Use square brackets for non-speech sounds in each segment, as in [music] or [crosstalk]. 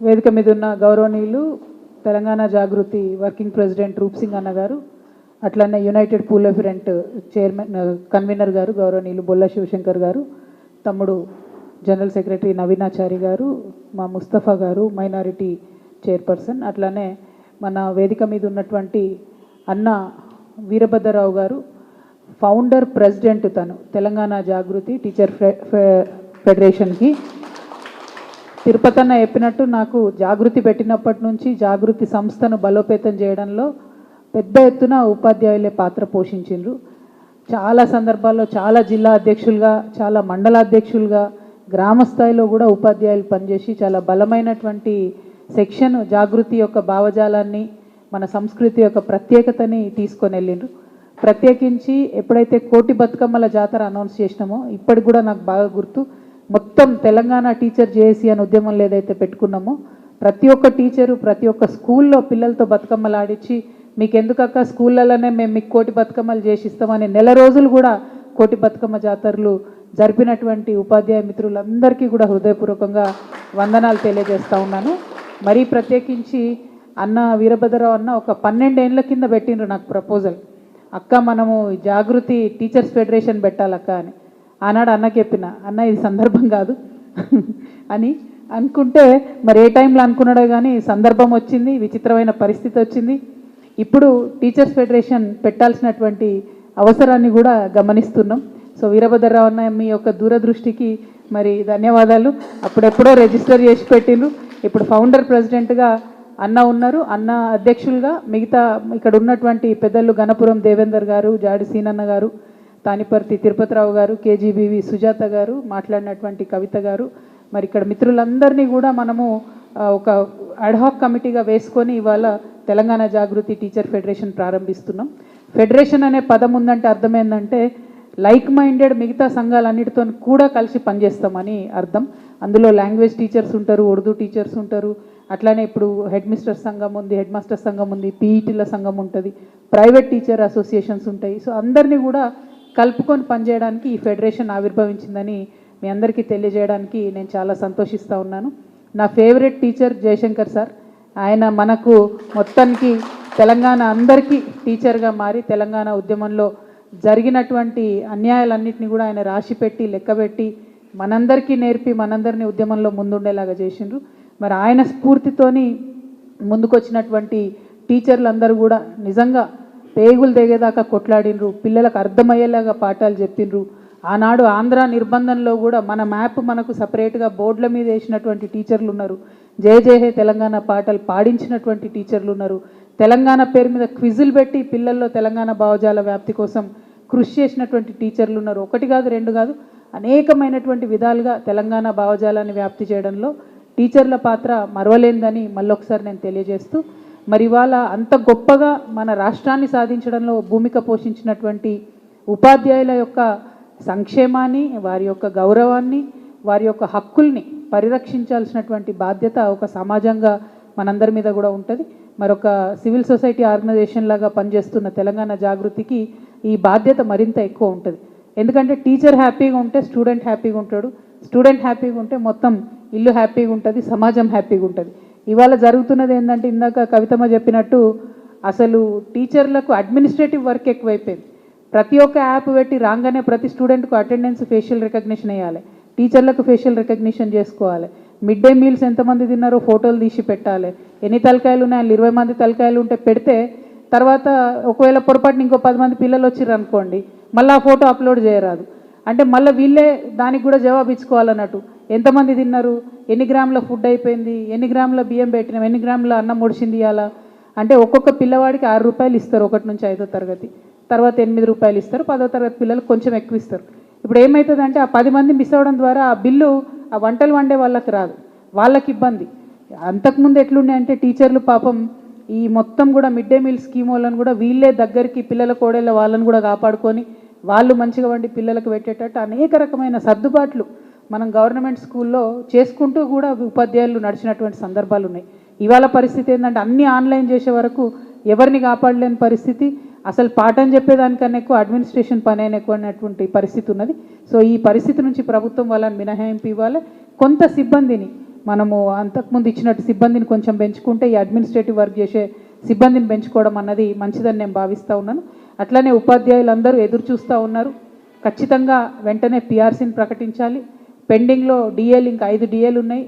వేదిక మీద ఉన్న గౌరవనీయులు తెలంగాణ జాగృతి వర్కింగ్ ప్రెసిడెంట్ రూప్ సింగ్ అన్న గారు అట్లనే united pool of rent chairman convener గారు గౌరవనీయులు బొల్ల శివశంకర్ గారు తమ్ముడు జనరల్ సెక్రటరీ నవీనాచారి గారు మా ముస్తఫా గారు మైనారిటీ చైర్పర్సన్ అట్లానే మన వేదిక మీద ఉన్నటువంటి అన్న వీరభద్రరావు గారు ఫౌండర్ ప్రెసిడెంట్ తను తెలంగాణ జాగృతి టీచర్ ఫె- ఫె- ఫెడరేషన్కి. తిరుపతన్న చెప్పినట్టు నాకు జాగృతి పెట్టినప్పటి నుంచి జాగృతి సంస్థను బలోపేతం చేయడంలో పెద్ద ఎత్తున ఉపాధ్యాయులే పాత్ర పోషించిండ్రు. చాలా సందర్భాల్లో చాలా జిల్లా అధ్యక్షులుగా చాలా మండల అధ్యక్షులుగా గ్రామ స్థాయిలో కూడా ఉపాధ్యాయులు పనిచేసి చాలా బలమైనటువంటి సెక్షన్ జాగృతి యొక్క భావజాలాన్ని మన సంస్కృతి యొక్క ప్రత్యేకతని తీసుకొని వెళ్ళిండ్రు. ప్రత్యేకించి ఎప్పుడైతే కోటి బతుకమ్మల జాతర అనౌన్స్ చేసినామో ఇప్పటికి కూడా నాకు బాగా గుర్తు. మొత్తం తెలంగాణ టీచర్ జేఏసీ అనే ఉద్యమంలో ఏదైతే పెట్టుకున్నామో ప్రతి ఒక్క టీచరు ప్రతి ఒక్క స్కూల్లో పిల్లలతో బతుకమ్మలు ఆడించి మీకు ఎందుకక్క స్కూళ్ళలోనే మేము మీకు కోటి బతుకమ్మలు చేసి ఇస్తామని నెల రోజులు కూడా కోటి బతుకమ్మ జాతరలు జరిపినటువంటి ఉపాధ్యాయ మిత్రులందరికీ కూడా హృదయపూర్వకంగా వందనాలు తెలియజేస్తూ ఉన్నాను. మరీ ప్రత్యేకించి అన్న వీరభద్రరావు అన్న ఒక పన్నెండేండ్ల కింద పెట్టిండ్రు నాకు ప్రపోజల్. అక్క మనము జాగృతి టీచర్స్ ఫెడరేషన్ పెట్టాలక్క అని. ఆనాడు అన్న చెప్పిన అన్న ఇది సందర్భం కాదు [laughs] అని అనుకుంటే మరి ఏ టైంలో అనుకున్నాడో కానీ సందర్భం వచ్చింది విచిత్రమైన పరిస్థితి వచ్చింది. ఇప్పుడు టీచర్స్ ఫెడరేషన్ పెట్టాల్సినటువంటి అవసరాన్ని కూడా గమనిస్తున్నాం. సో వీరభద్రరావు అన్న మీ యొక్క దూరదృష్టికి మరి ధన్యవాదాలు. అప్పుడెప్పుడో రిజిస్టర్ చేసి పెట్టిండ్రు. ఇప్పుడు ఫౌండర్ ప్రెసిడెంట్గా అన్న ఉన్నారు. అన్న అధ్యక్షులుగా మిగతా ఇక్కడ ఉన్నటువంటి పెద్దలు గణపురం దేవేందర్ గారు జాడి సీనన్న గారు తానిపర్తి తిరుపతిరావు గారు కేజీబీవి సుజాత గారు మాట్లాడినటువంటి కవిత గారు. మరి ఇక్కడ మిత్రులందరినీ కూడా మనము ఒక అడ్హాక్ కమిటీగా వేసుకొని ఇవాళ తెలంగాణ జాగృతి టీచర్ ఫెడరేషన్ ప్రారంభిస్తున్నాం. ఫెడరేషన్ అనే పదం ఉందంటే అర్థం ఏంటంటే లైక్ మైండెడ్ మిగతా సంఘాలన్నిటితో కూడా కలిసి పనిచేస్తామని అర్థం. అందులో లాంగ్వేజ్ టీచర్స్ ఉంటారు ఉర్దూ టీచర్స్ ఉంటారు. అట్లానే ఇప్పుడు హెడ్ మిస్టర్ సంఘం ఉంది హెడ్ మాస్టర్ సంఘం ఉంది పీఈటీల సంఘం ఉంటుంది ప్రైవేట్ టీచర్ అసోసియేషన్స్ ఉంటాయి. సో అందరినీ కూడా కలుపుకొని పనిచేయడానికి ఈ ఫెడరేషన్ ఆవిర్భవించిందని మీ అందరికీ తెలియజేయడానికి నేను చాలా సంతోషిస్తూ ఉన్నాను. నా ఫేవరెట్ టీచర్ జయశంకర్ సార్. ఆయన మనకు మొత్తానికి తెలంగాణ అందరికీ టీచర్గా మారి తెలంగాణ ఉద్యమంలో జరిగినటువంటి అన్యాయాలన్నింటినీ కూడా ఆయన రాసిపెట్టి లెక్కబెట్టి మనందరికీ నేర్పి మనందరినీ ఉద్యమంలో ముందుండేలాగా చేసిండ్రు. మరి ఆయన స్ఫూర్తితోని ముందుకొచ్చినటువంటి టీచర్లందరూ కూడా నిజంగా పేగులు తెగేదాకా కొట్లాడినరు పిల్లలకు అర్థమయ్యేలాగా పాఠాలు చెప్పిండ్రు ఆనాడు ఆంధ్ర నిర్బంధంలో కూడా మన మ్యాప్ మనకు సపరేట్గా బోర్డుల మీద వేసినటువంటి టీచర్లు ఉన్నారు జయ జయ హే తెలంగాణ పాటలు పాడించినటువంటి టీచర్లు ఉన్నారు తెలంగాణ పేరు మీద క్విజులు పెట్టి పిల్లల్లో తెలంగాణ భావజాల వ్యాప్తి కోసం కృషి చేసినటువంటి టీచర్లు ఉన్నారు ఒకటి కాదు రెండు కాదు అనేకమైనటువంటి విధాలుగా తెలంగాణ భావజాలాన్ని వ్యాప్తి చేయడంలో టీచర్ల పాత్ర మరవలేందని మళ్ళొకసారి నేను తెలియజేస్తూ మరి ఇవాళ అంత గొప్పగా మన రాష్ట్రాన్ని సాధించడంలో భూమిక పోషించినటువంటి ఉపాధ్యాయుల యొక్క సంక్షేమాన్ని వారి యొక్క గౌరవాన్ని వారి యొక్క హక్కుల్ని పరిరక్షించాల్సినటువంటి బాధ్యత ఒక సమాజంగా మనందరి మీద కూడా ఉంటుంది. మరొక సివిల్ సొసైటీ ఆర్గనైజేషన్ లాగా పనిచేస్తున్న తెలంగాణ జాగృతికి ఈ బాధ్యత మరింత ఎక్కువ ఉంటుంది. ఎందుకంటే టీచర్ హ్యాపీగా ఉంటే స్టూడెంట్ హ్యాపీగా ఉంటాడు. స్టూడెంట్ హ్యాపీగా ఉంటే మొత్తం ఇల్లు హ్యాపీగా ఉంటుంది సమాజం హ్యాపీగా ఉంటుంది. ఇవాళ జరుగుతున్నది ఏంటంటే ఇందాక కవితమ్మ చెప్పినట్టు అసలు టీచర్లకు అడ్మినిస్ట్రేటివ్ వర్క్ ఎక్కువైపోయింది. ప్రతి ఒక్క యాప్ పెట్టి రాగానే ప్రతి స్టూడెంట్కు అటెండెన్స్ ఫేషియల్ రికగ్నిషన్ వేయాలి. టీచర్లకు ఫేషియల్ రికగ్నిషన్ చేసుకోవాలి. మిడ్ డే మీల్స్ ఎంతమంది తిన్నారో ఫోటోలు తీసి పెట్టాలి. ఎన్ని తలకాయలు ఉన్నాయి ఇరవై మంది తలకాయలు ఉంటే పెడితే తర్వాత ఒకవేళ పొరపాటున ఇంకో పది మంది పిల్లలు వచ్చిర్రు అనుకోండి మళ్ళీ ఆ ఫోటో అప్లోడ్ చేయరాదు. అంటే మళ్ళీ వీళ్ళే దానికి కూడా జవాబు ఇచ్చుకోవాలన్నట్టు. ఎంతమంది తిన్నారు? ఎన్ని గ్రాముల ఫుడ్ అయిపోయింది? ఎన్ని గ్రాముల బియ్యం పెట్టినాం? ఎన్ని గ్రాముల అన్నం ముడిచింది ఇవ్వాలా అంటే ఒక్కొక్క పిల్లవాడికి ఆరు రూపాయలు ఇస్తారు ఒకటి నుంచి ఐదో తరగతి. తర్వాత ఎనిమిది రూపాయలు ఇస్తారు. పదో తరగతి పిల్లలకు కొంచెం ఎక్కువ ఇస్తారు. ఇప్పుడు ఏమవుతుందంటే ఆ పది మంది మిస్ అవ్వడం ద్వారా ఆ బిల్లు ఆ వంటలు వండే వాళ్ళకి రాదు. వాళ్ళకి ఇబ్బంది. అంతకుముందు ఎట్లుండే అంటే టీచర్లు పాపం ఈ మొత్తం కూడా మిడ్ డే మీల్ స్కీమ్ వాళ్ళని కూడా వీళ్ళే దగ్గరికి పిల్లల కోడేళ్ళ వాళ్ళని కూడా కాపాడుకొని వాళ్ళు మంచిగా వండి పిల్లలకు పెట్టేటట్టు అనేక రకమైన సర్దుబాట్లు మనం గవర్నమెంట్ స్కూల్లో చేసుకుంటూ కూడా ఉపాధ్యాయులు నడిచినటువంటి సందర్భాలు ఉన్నాయి. ఇవాళ పరిస్థితి ఏంటంటే అన్ని ఆన్లైన్ చేసే వరకు ఎవరిని కాపాడలేని పరిస్థితి. అసలు పాఠం చెప్పేదానికన్నా ఎక్కువ అడ్మినిస్ట్రేషన్ పని అయిన ఎక్కువ అనేటువంటి పరిస్థితి ఉన్నది. సో ఈ పరిస్థితి నుంచి ప్రభుత్వం వాళ్ళని మినహాయింపు ఇవ్వాలి. కొంత సిబ్బందిని మనము అంతకుముందు ఇచ్చినట్టు సిబ్బందిని కొంచెం పెంచుకుంటే ఈ అడ్మినిస్ట్రేటివ్ వర్క్ చేసే సిబ్బందిని పెంచుకోవడం అన్నది మంచిదని నేను భావిస్తూ ఉన్నాను. అట్లనే ఉపాధ్యాయులందరూ ఎదురు చూస్తూ ఉన్నారు. ఖచ్చితంగా వెంటనే పిఆర్సీని ప్రకటించాలి. పెండింగ్లో డిఏలు ఇంకా ఐదు డిఏలు ఉన్నాయి.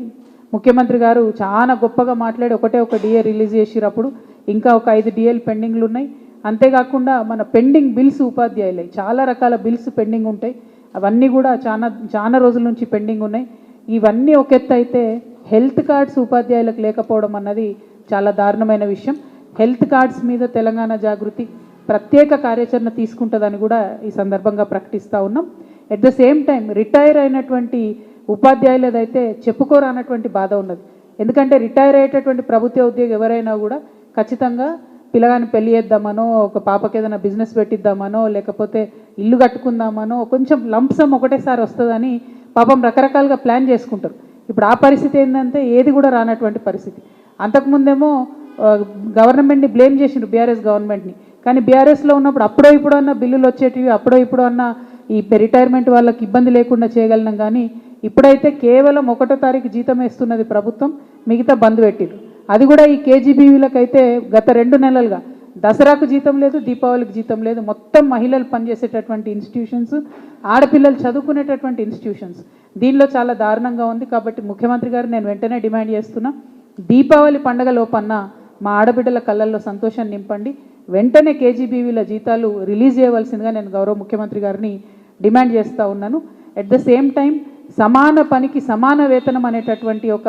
ముఖ్యమంత్రి గారు చాలా గొప్పగా మాట్లాడి ఒకటే ఒక డిఏ రిలీజ్ చేసినప్పుడు ఇంకా ఒక ఐదు డిఏలు పెండింగ్లు ఉన్నాయి. అంతేకాకుండా మన పెండింగ్ బిల్స్ ఉపాధ్యాయులే చాలా రకాల బిల్స్ పెండింగ్ ఉంటాయి. అవన్నీ కూడా చాలా చాలా రోజుల నుంచి పెండింగ్ ఉన్నాయి. ఇవన్నీ ఒక ఎత్తు అయితే హెల్త్ కార్డ్స్ ఉపాధ్యాయులకు లేకపోవడం అన్నది చాలా దారుణమైన విషయం. హెల్త్ కార్డ్స్ మీద తెలంగాణ జాగృతి ప్రత్యేక కార్యాచరణ తీసుకుంటుందని కూడా ఈ సందర్భంగా ప్రకటిస్తూ ఉన్నాం. At the same time retire అయినటువంటి ఉపాధ్యాయులదైతే చెప్పుకోరానటువంటి బాధ ఉన్నది. ఎందుకంటే రిటైర్ అయ్యేటటువంటి ప్రభుత్వ ఉద్యోగి ఎవరైనా కూడా ఖచ్చితంగా పిల్లగాని పెళ్ళి చేద్దామనో ఒక పాపకి ఏదైనా బిజినెస్ పెట్టిద్దామనో లేకపోతే ఇల్లు కట్టుకుందామనో కొంచెం లంప్సమ్ ఒకటేసారి వస్తుందని పాపం రకరకాలుగా ప్లాన్ చేసుకుంటారు. ఇప్పుడు ఆ పరిస్థితి ఏంటంటే ఏది కూడా రానటువంటి పరిస్థితి. అంతకుముందేమో గవర్నమెంట్ని బ్లేమ్ చేసిండ్రు బీఆర్ఎస్ గవర్నమెంట్ని కానీ బీఆర్ఎస్లో ఉన్నప్పుడు అప్పుడో ఇప్పుడు అన్న బిల్లులు వచ్చేటివి అప్పుడో ఇప్పుడు అన్న ఈ రిటైర్మెంట్ వాళ్ళకి ఇబ్బంది లేకుండా చేయగలిగినాం కానీ ఇప్పుడైతే కేవలం ఒకటో తారీఖు జీతం వేస్తున్నది ప్రభుత్వం మిగతా బంద్ పెట్టిరు. అది కూడా ఈ కేజీబీవీలకైతే గత రెండు నెలలుగా. దసరాకు జీతం లేదు దీపావళికి జీతం లేదు. మొత్తం మహిళలు పనిచేసేటటువంటి ఇన్స్టిట్యూషన్స్ ఆడపిల్లలు చదువుకునేటటువంటి ఇన్స్టిట్యూషన్స్ దీనిలో చాలా దారుణంగా ఉంది కాబట్టి ముఖ్యమంత్రి గారు నేను వెంటనే డిమాండ్ చేస్తున్నా దీపావళి పండగ లోపన్న మా ఆడబిడ్డల కళ్ళల్లో సంతోషాన్ని నింపండి. వెంటనే కేజీబీవీల జీతాలు రిలీజ్ చేయవలసిందిగా నేను గౌరవ ముఖ్యమంత్రి గారిని డిమాండ్ చేస్తూ ఉన్నాను. ఎట్ ద సేమ్ టైం సమాన పనికి సమాన వేతనం అనేటటువంటి ఒక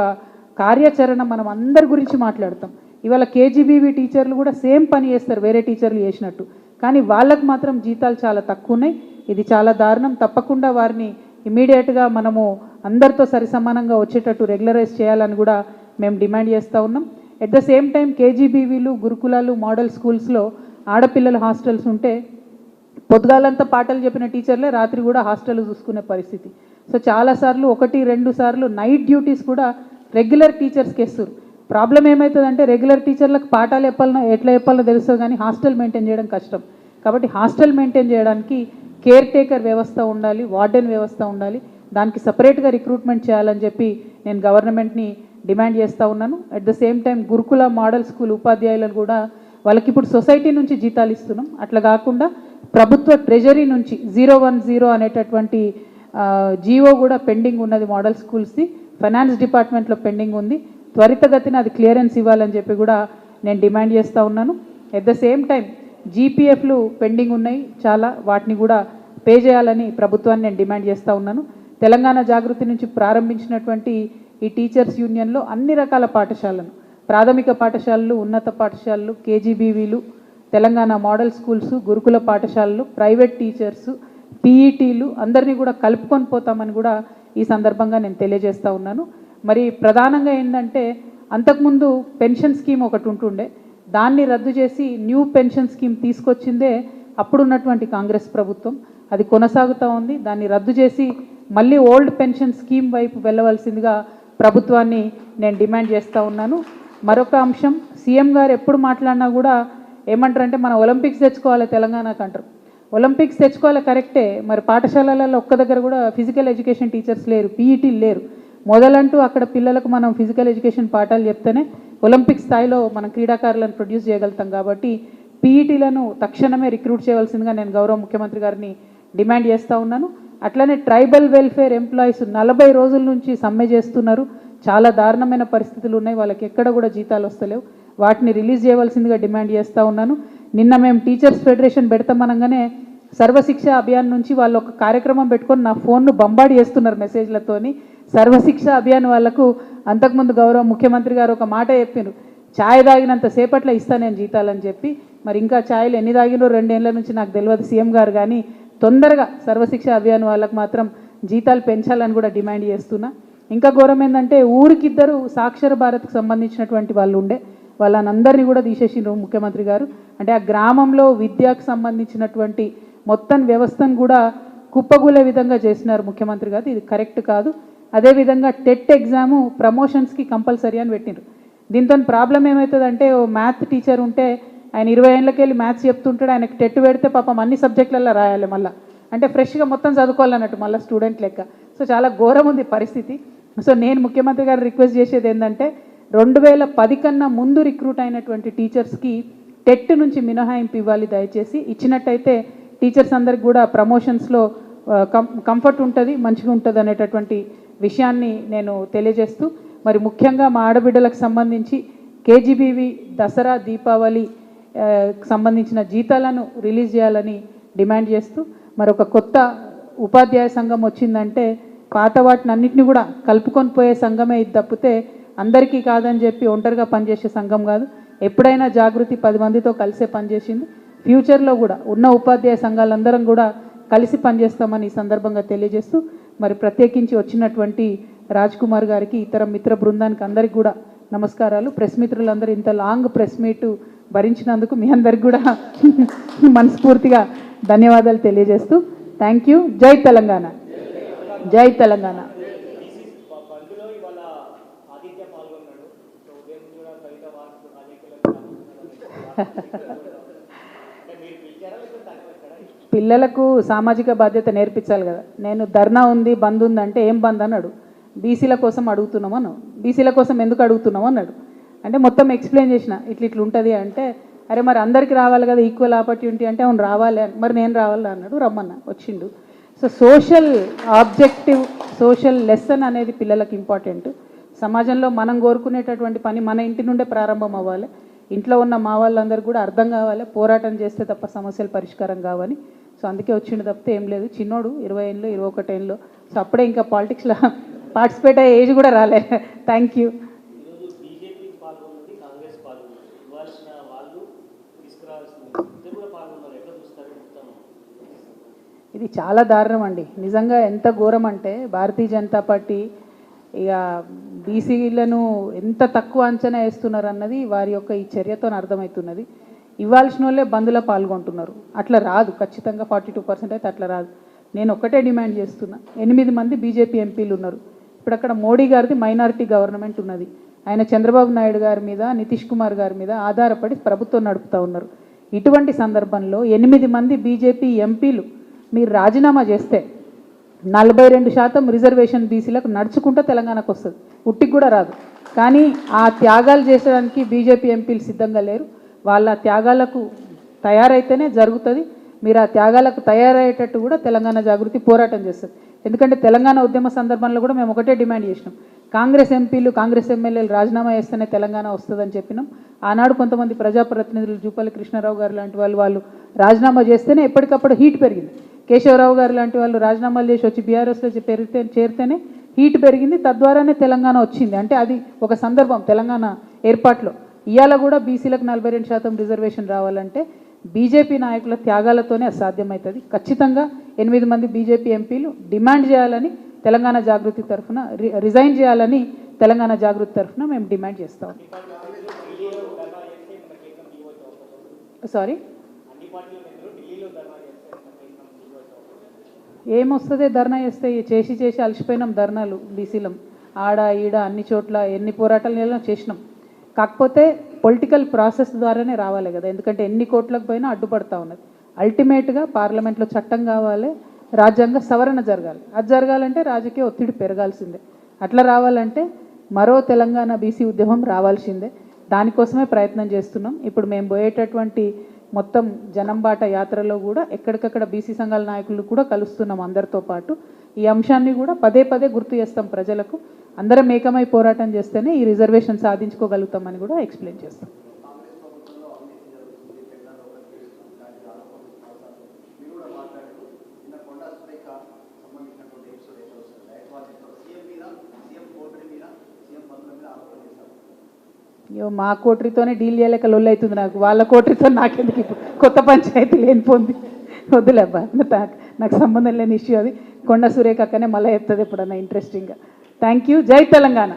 కార్యాచరణ మనం అందరి గురించి మాట్లాడతాం. ఇవాళ కేజీబీవీ టీచర్లు కూడా సేమ్ పని చేస్తారు వేరే టీచర్లు చేసినట్టు. కానీ వాళ్ళకు మాత్రం జీతాలు చాలా తక్కువ ఉన్నాయి ఇది చాలా దారుణం. తప్పకుండా వారిని ఇమీడియట్గా మనము అందరితో సరిసమానంగా వచ్చేటట్టు రెగ్యులరైజ్ చేయాలని కూడా మేము డిమాండ్ చేస్తూ ఉన్నాం. ఎట్ ద సేమ్ టైం కేజీబీవీలు గురుకులాలు మోడల్ స్కూల్స్లో ఆడపిల్లల హాస్టల్స్ ఉంటే పొద్దుగాలంతా పాటలు చెప్పిన టీచర్లే రాత్రి కూడా హాస్టల్ చూసుకునే పరిస్థితి. సో చాలాసార్లు ఒకటి రెండు సార్లు నైట్ డ్యూటీస్ కూడా రెగ్యులర్ టీచర్స్కి వేస్తారు. ప్రాబ్లం ఏమవుతుందంటే రెగ్యులర్ టీచర్లకు పాఠాలు చెప్పాలనో ఎట్లా చెప్పాలో తెలుస్తుంది కానీ హాస్టల్ మెయింటైన్ చేయడం కష్టం. కాబట్టి హాస్టల్ మెయింటైన్ చేయడానికి కేర్ టేకర్ వ్యవస్థ ఉండాలి వార్డెన్ వ్యవస్థ ఉండాలి. దానికి సపరేట్గా రిక్రూట్మెంట్ చేయాలని చెప్పి నేను గవర్నమెంట్ని డిమాండ్ చేస్తూ ఉన్నాను. అట్ ద సేమ్ టైం గురుకుల మోడల్ స్కూల్ ఉపాధ్యాయులను కూడా వాళ్ళకి ఇప్పుడు సొసైటీ నుంచి జీతాలు ఇస్తున్నాం. అట్లా కాకుండా ప్రభుత్వ ట్రెజరీ నుంచి జీరో వన్ జీరో అనేటటువంటి జీవో కూడా పెండింగ్ ఉన్నది మోడల్ స్కూల్స్ది. ఫైనాన్స్ డిపార్ట్మెంట్లో పెండింగ్ ఉంది. త్వరితగతిన అది క్లియరెన్స్ ఇవ్వాలని చెప్పి కూడా నేను డిమాండ్ చేస్తూ ఉన్నాను. ఎట్ ద సేమ్ టైం జీపీఎఫ్లు పెండింగ్ ఉన్నాయి. చాలా వాటిని కూడా పే చేయాలని ప్రభుత్వాన్ని నేను డిమాండ్ చేస్తూ ఉన్నాను. తెలంగాణ జాగృతి నుంచి ప్రారంభించినటువంటి ఈ టీచర్స్ యూనియన్లో అన్ని రకాల పాఠశాలను ప్రాథమిక పాఠశాలలు ఉన్నత పాఠశాలలు కేజీబీవీలు తెలంగాణ మోడల్ స్కూల్స్ గురుకుల పాఠశాలలు ప్రైవేట్ టీచర్స్ పీఈటీలు అందరినీ కూడా కలుపుకొని పోతామని కూడా ఈ సందర్భంగా నేను తెలియజేస్తూ ఉన్నాను. మరి ప్రధానంగా ఏంటంటే అంతకుముందు పెన్షన్ స్కీమ్ ఒకటి ఉంటుండే. దాన్ని రద్దు చేసి న్యూ పెన్షన్ స్కీమ్ తీసుకొచ్చిందే అప్పుడున్నటువంటి కాంగ్రెస్ ప్రభుత్వం. అది కొనసాగుతూ ఉంది. దాన్ని రద్దు చేసి మళ్ళీ ఓల్డ్ పెన్షన్ స్కీమ్ వైపు వెళ్ళవలసిందిగా ప్రభుత్వాన్ని నేను డిమాండ్ చేస్తూ ఉన్నాను. మరొక అంశం సీఎం గారు ఎప్పుడు మాట్లాడినా కూడా ఏమంటారంటే మనం ఒలింపిక్స్ తెచ్చుకోవాలి తెలంగాణకు అంటారు. ఒలింపిక్స్ తెచ్చుకోవాలి కరెక్టే మరి పాఠశాలలలో ఒక్క దగ్గర కూడా ఫిజికల్ ఎడ్యుకేషన్ టీచర్స్ లేరు పీఈటీ లేరు. మొదలంటూ అక్కడ పిల్లలకు మనం ఫిజికల్ ఎడ్యుకేషన్ పాఠాలు చెప్తేనే ఒలింపిక్ స్థాయిలో మనం క్రీడాకారులను ప్రొడ్యూస్ చేయగలుగుతాం కాబట్టి పీఈటీలను తక్షణమే రిక్రూట్ చేయవలసిందిగా నేను గౌరవ ముఖ్యమంత్రి గారిని డిమాండ్ చేస్తూ ఉన్నాను. అట్లనే ట్రైబల్ వెల్ఫేర్ ఎంప్లాయీస్ నలభై రోజుల నుంచి సమ్మె చేస్తున్నారు. చాలా దారుణమైన పరిస్థితులు ఉన్నాయి. వాళ్ళకి ఎక్కడ కూడా జీతాలు వస్తలేవు. వాటిని రిలీజ్ చేయవలసిందిగా డిమాండ్ చేస్తూ ఉన్నాను. నిన్న మేము టీచర్స్ ఫెడరేషన్ పెడతామనగానే సర్వశిక్ష అభియాన్ నుంచి వాళ్ళు ఒక కార్యక్రమం పెట్టుకొని నా ఫోన్ను బంబాడి చేస్తున్నారు మెసేజ్లతోని. సర్వశిక్ష అభియాన్ వాళ్ళకు అంతకుముందు గౌరవ ముఖ్యమంత్రి గారు ఒక మాట చెప్పారు. ఛాయ్ తాగినంత సేపట్లో ఇస్తా నేను జీతాలని చెప్పి. మరి ఇంకా ఛాయలు ఎన్ని తాగినో రెండేళ్ళ నుంచి నాకు తెలియదు సీఎం గారు కానీ తొందరగా సర్వశిక్ష అభియాన్ వాళ్ళకు మాత్రం జీతాలు పెంచాలని కూడా డిమాండ్ చేస్తున్నా. ఇంకా ఘోరం ఏంటంటే ఊరికిద్దరు సాక్షర భారత్కు సంబంధించినటువంటి వాళ్ళు ఉండే వాళ్ళనందరినీ కూడా తీసేసిండ్రు ముఖ్యమంత్రి గారు. అంటే ఆ గ్రామంలో విద్యకు సంబంధించినటువంటి మొత్తం వ్యవస్థను కూడా కుప్పగూలే విధంగా చేసినారు ముఖ్యమంత్రి గారు. ఇది కరెక్ట్ కాదు. అదేవిధంగా టెట్ ఎగ్జాము ప్రమోషన్స్కి కంపల్సరీ అని పెట్టిండ్రు. దీంతో ప్రాబ్లం ఏమవుతుందంటే ఓ మ్యాథ్ టీచర్ ఉంటే ఆయన ఇరవై ఏళ్ళకి వెళ్ళి మ్యాథ్స్ చెప్తుంటాడు ఆయనకి టెట్ పెడితే పాపం అన్ని సబ్జెక్టులలో రాయాలి మళ్ళీ. అంటే ఫ్రెష్గా మొత్తం చదువుకోవాలన్నట్టు మళ్ళీ స్టూడెంట్ లెక్క. సో చాలా ఘోరం ఉంది పరిస్థితి. సో నేను ముఖ్యమంత్రి గారు రిక్వెస్ట్ చేసేది ఏంటంటే రెండు వేల పది కన్నా ముందు రిక్రూట్ అయినటువంటి టీచర్స్కి టెట్ నుంచి మినహాయింపు ఇవ్వాలి దయచేసి. ఇచ్చినట్టయితే టీచర్స్ అందరికి కూడా ప్రమోషన్స్లో కం కంఫర్ట్ ఉంటుంది మంచిగా ఉంటుంది అనేటటువంటి విషయాన్ని నేను తెలియజేస్తూ మరి ముఖ్యంగా మా ఆడబిడ్డలకు సంబంధించి కేజీబీవి దసరా దీపావళి సంబంధించిన జీతాలను రిలీజ్ చేయాలని డిమాండ్ చేస్తూ మరి ఒక కొత్త ఉపాధ్యాయ సంఘం వచ్చిందంటే పాత వాటిని అన్నింటినీ కూడా కలుపుకొని పోయే సంఘమే ఇది తప్పితే అందరికీ కాదని చెప్పి ఒంటరిగా పనిచేసే సంఘం కాదు. ఎప్పుడైనా జాగృతి పది మందితో కలిసే పనిచేసింది ఫ్యూచర్లో కూడా ఉన్న ఉపాధ్యాయ సంఘాలందరం కూడా కలిసి పనిచేస్తామని ఈ సందర్భంగా తెలియజేస్తూ మరి ప్రత్యేకించి వచ్చినటువంటి రాజ్ కుమార్ గారికి ఇతర మిత్ర బృందానికి అందరికీ కూడా నమస్కారాలు. ప్రెస్ మిత్రులందరూ ఇంత లాంగ్ ప్రెస్ మీటు భరించినందుకు మీ అందరికి కూడా [laughs] మనస్ఫూర్తిగా ధన్యవాదాలు తెలియజేస్తూ థ్యాంక్ యూ. జై తెలంగాణ. జై తెలంగాణ. [laughs] పిల్లలకు సామాజిక బాధ్యత నేర్పించాలి కదా. నేను ధర్నా ఉంది బంద్ ఉంది అంటే ఏం బంద్ అన్నాడు. బీసీల కోసం అడుగుతున్నాం అన్నాడు బీసీల కోసం ఎందుకు అడుగుతున్నాం అన్నాడు అంటే మొత్తం ఎక్స్ప్లెయిన్ చేసిన ఇట్లా ఇట్లా ఉంటుంది అంటే అరే మరి అందరికి రావాలి కదా ఈక్వల్ ఆపర్చునిటీ అంటే అవును రావాలి అని. మరి నేను రావాలి అన్నాడు రమ్మన్న వచ్చిండు. So social objective social lesson అనేది పిల్లలకు ఇంపార్టెంట్ సమాజంలో మనం కోరుకునేటటువంటి పని మన ఇంటి నుండే ప్రారంభం అవ్వాలి. ఇంట్లో ఉన్న మా వాళ్ళందరూ కూడా అర్థం కావాలి పోరాటం చేస్తే తప్ప సమస్యలు పరిష్కారం కావని. సో అందుకే వచ్చిండు తప్పితే ఏం లేదు. చిన్నోడు ఇరవై ఏళ్ళు ఇరవై ఒకటి ఏళ్ళు. సో అప్పుడే ఇంకా పాలిటిక్స్లో పార్టిసిపేట్ [laughs] అయ్యే ఏజ్ కూడా రాలే. [laughs] థ్యాంక్ యూ ఈరోజు బీజేపీ పాల్గొన్నది కాంగ్రెస్ పాల్గొన్నది ఇవ్వాల్సిన వాళ్ళు తీసుకురావాల్సింది. ఇద్దరు కూడా పాల్గొన్నారు. ఎట్లా చూస్తారు ఇది చాలా దారుణం అండి. నిజంగా ఎంత ఘోరం అంటే భారతీయ జనతా పార్టీ ఇక బీసీలను ఎంత తక్కువ అంచనా వేస్తున్నారు అన్నది వారి యొక్క ఈ చర్యతో అర్థమవుతున్నది. ఇవ్వాల్సిన వాళ్ళే బంద్లో పాల్గొంటున్నారు. అట్లా రాదు. ఖచ్చితంగా ఫార్టీ టూ పర్సెంట్ అయితే అట్లా రాదు. నేను ఒకటే డిమాండ్ చేస్తున్నా. ఎనిమిది మంది బీజేపీ ఎంపీలు ఉన్నారు. ఇప్పుడు అక్కడ మోడీ గారిది మైనారిటీ గవర్నమెంట్ ఉన్నది. ఆయన చంద్రబాబు నాయుడు గారి మీద నితీష్ కుమార్ గారి మీద ఆధారపడి ప్రభుత్వం నడుపుతూ ఉన్నారు. ఇటువంటి సందర్భంలో ఎనిమిది మంది బీజేపీ ఎంపీలు మీరు రాజీనామా చేస్తే నలభై రెండు శాతం రిజర్వేషన్ బీసీలకు నడుచుకుంటూ తెలంగాణకు వస్తుంది. ఉట్టికి కూడా రాదు. కానీ ఆ త్యాగాలు చేసడానికి బీజేపీ ఎంపీలు సిద్ధంగా లేరు. వాళ్ళ త్యాగాలకు తయారైతేనే జరుగుతుంది. మీరు ఆ త్యాగాలకు తయారయ్యేటట్టు కూడా తెలంగాణ జాగృతి పోరాటం చేస్తుంది. ఎందుకంటే తెలంగాణ ఉద్యమ సందర్భంలో కూడా మేము ఒకటే డిమాండ్ చేసినాం. కాంగ్రెస్ ఎంపీలు కాంగ్రెస్ ఎమ్మెల్యేలు రాజీనామా చేస్తేనే తెలంగాణ వస్తుందని చెప్పినాం. ఆనాడు కొంతమంది ప్రజాప్రతినిధులు జూపల్లి కృష్ణారావు గారు లాంటి వాళ్ళు వాళ్ళు రాజీనామా చేస్తేనే ఎప్పటికప్పుడు హీట్ పెరిగింది. కేశవరావు గారు లాంటి వాళ్ళు రాజీనామాలు చేసి వచ్చి బీఆర్ఎస్లో పెరిగితే చేరితేనే హీట్ పెరిగింది. తద్వారానే తెలంగాణ వచ్చింది. అంటే అది ఒక సందర్భం తెలంగాణ ఏర్పాట్లో. ఇవాళ కూడా బీసీలకు నలభై రెండు శాతం రిజర్వేషన్ రావాలంటే బీజేపీ నాయకుల త్యాగాలతోనే అసాధ్యమవుతుంది ఖచ్చితంగా ఎనిమిది మంది బీజేపీ ఎంపీలు డిమాండ్ చేయాలని తెలంగాణ జాగృతి తరఫున రిజైన్ చేయాలని తెలంగాణ జాగృతి తరఫున మేము డిమాండ్ చేస్తాం. సారీ? ధర్నా ఏమొస్తుంది ధర్నా చేస్తే? చేసి చేసి అలసిపోయినాం ధర్నాలు బీసీలం. ఆడ ఈడ అన్ని చోట్ల ఎన్ని పోరాటాలు చేయాలో చేసినాం. కాకపోతే పొలిటికల్ ప్రాసెస్ ద్వారానే రావాలి కదా. ఎందుకంటే ఎన్ని కోట్లకు పోయినా అడ్డుపడతా ఉన్నది. అల్టిమేట్గా పార్లమెంట్లో చట్టం కావాలి రాజ్యాంగ సవరణ జరగాలి. అది జరగాలంటే రాజకీయ ఒత్తిడి పెరగాల్సిందే. అట్లా రావాలంటే మరో తెలంగాణ బీసీ ఉద్యమం రావాల్సిందే. దానికోసమే ప్రయత్నం చేస్తున్నాం. ఇప్పుడు మేము పోయేటటువంటి మొత్తం జనంబాట యాత్రలో కూడా ఎక్కడికక్కడ బీసీ సంఘాల నాయకులు కూడా కలుస్తున్నాం అందరితో పాటు. ఈ అంశాన్ని కూడా పదే పదే గుర్తు చేస్తాం ప్రజలకు. అందరం ఏకమై పోరాటం చేస్తేనే ఈ రిజర్వేషన్ సాధించుకోగలుగుతామని కూడా ఎక్స్ప్లెయిన్ చేస్తాం మీరు కూడా మాట్లాడుతూ నిన్న కొండా సురేఖ సంబంధించినటువంటి ఎపిసోడ్ ఏదో వస్తుంది డైరెక్ట్ వాళ్ళు చెప్పారు సీఎం మీద సీఎం కోర్టు మీద సీఎం పనుల మీద ఆరోపణ చేశారు అయ్యో మా కోటరితోనే డీల్ చేయలేక లొల్లి అవుతుంది నాకు. వాళ్ళ కోటరితో నాకెందుకు ఇప్పుడు? కొత్త పంచాయతీ లేనిపోంది వద్దులేబ్బా నాకు నాకు సంబంధం లేని ఇష్యూ అది. కొండ సురేఖ అక్కనే మళ్ళీ చెప్తుంది ఎప్పుడన్నా ఇంట్రెస్టింగ్గా థ్యాంక్ యూ జై తెలంగాణ.